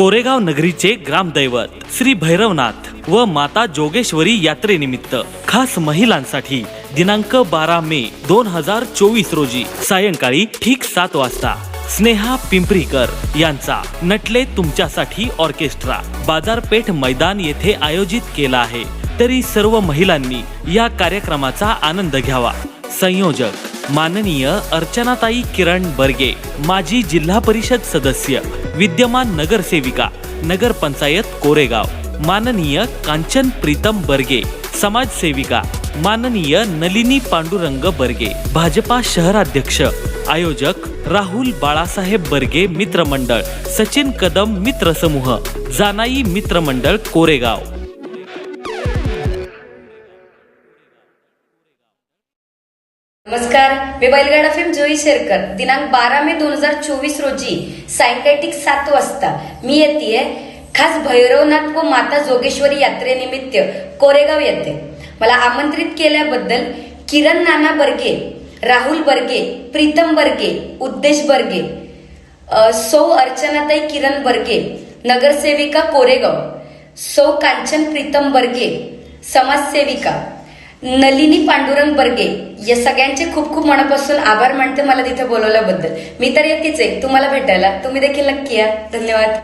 कोरेगाव नगरीचे ग्रामदैवत श्री भैरवनाथ व माता जोगेश्वरी यात्रेनिमित्त खास महिलांसाठी दिनांक बारा मे दोन हजार चोवीस रोजी सायंकाळी ठीक सात वाजता स्नेहा पिंपरीकर यांचा नटले तुमच्यासाठी ऑर्केस्ट्रा बाजारपेठ मैदान येथे आयोजित केला आहे. तरी सर्व महिलांनी या कार्यक्रमाचा आनंद घ्यावा. संयोजक माननीय अर्चनाताई किरण बर्गे माजी जिल्हा परिषद सदस्य विद्यमान नगरसेविका नगरपंचायत कोरेगाव माननीय कांचन प्रीतम बर्गे समाजसेविका माननीय नलिनी पांडुरंग बर्गे भाजपा शहराध्यक्ष आयोजक राहुल बाळासाहेब बर्गे मित्रमंडळ सचिन कदम मित्रसमूह जानाई मित्रमंडळ कोरेगाव. नमस्कार मी बैलगाडा फिल्म जोई शेरकर. दिनांक बारा मे दोन हजार चोवीस रोजी सायंकाळी सात वाजता मी येते खास भैरवनाथ व माता जोगेश्वरी यात्रेनिमित्त कोरेगाव येते. मला आमंत्रित केल्याबद्दल किरण नाना बर्गे राहुल बर्गे प्रीतम बर्गे उद्देश बर्गे सौ अर्चनाताई किरण बर्गे नगरसेविका कोरेगाव सौ कांचन प्रीतम बर्गे समाजसेविका नलिनी पांडुरंग बर्गे या सगळ्यांचे खूप खूप मनापासून आभार मानते मला तिथे बोलवल्याबद्दल. मी तर येतेच आहे तुम्हाला भेटायला. तुम्ही देखील नक्की या. धन्यवाद.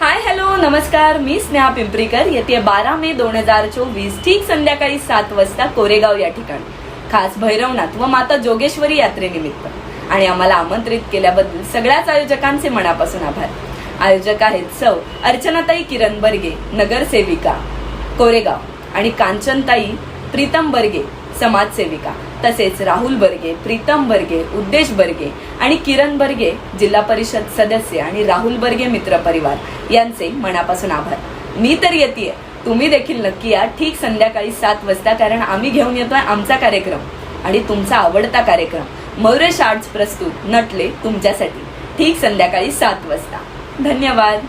हाय हॅलो नमस्कार. मी स्नेहा पिंपरीकर. येते बारा मे दोन हजार चोवीस ठीक संध्याकाळी सात वाजता कोरेगाव या ठिकाणी. खास भैरवनाथ व माता जोगेश्वरी यात्रेनिमित्त. आणि आम्हाला आमंत्रित केल्याबद्दल सगळ्याच आयोजकांचे मनापासून आभार. आयोजक आहेत सौ अर्चनाताई किरण बर्गे नगरसेविका कोरेगाव आणि कांचनताई प्रीतम बर्गे समाजसेविका. तसेच राहुल बर्गे प्रीतम बर्गे उद्देश बर्गे आणि किरण बर्गे जिल्हा परिषद सदस्य आणि राहुल बर्गे मित्र परिवार. यांचे मनापासून आभार. मी तर येते तुम्ही देखील नक्की या. ठीक संध्याकाळी सात वाजता कारण आम्ही घेऊन येतोय आमचा कार्यक्रम आणि तुमचा आवडता कार्यक्रम. मयुरेश आर्ट्स प्रस्तुत नटले तुमच्यासाठी. ठीक संध्याकाळी सात वाजता. धन्यवाद.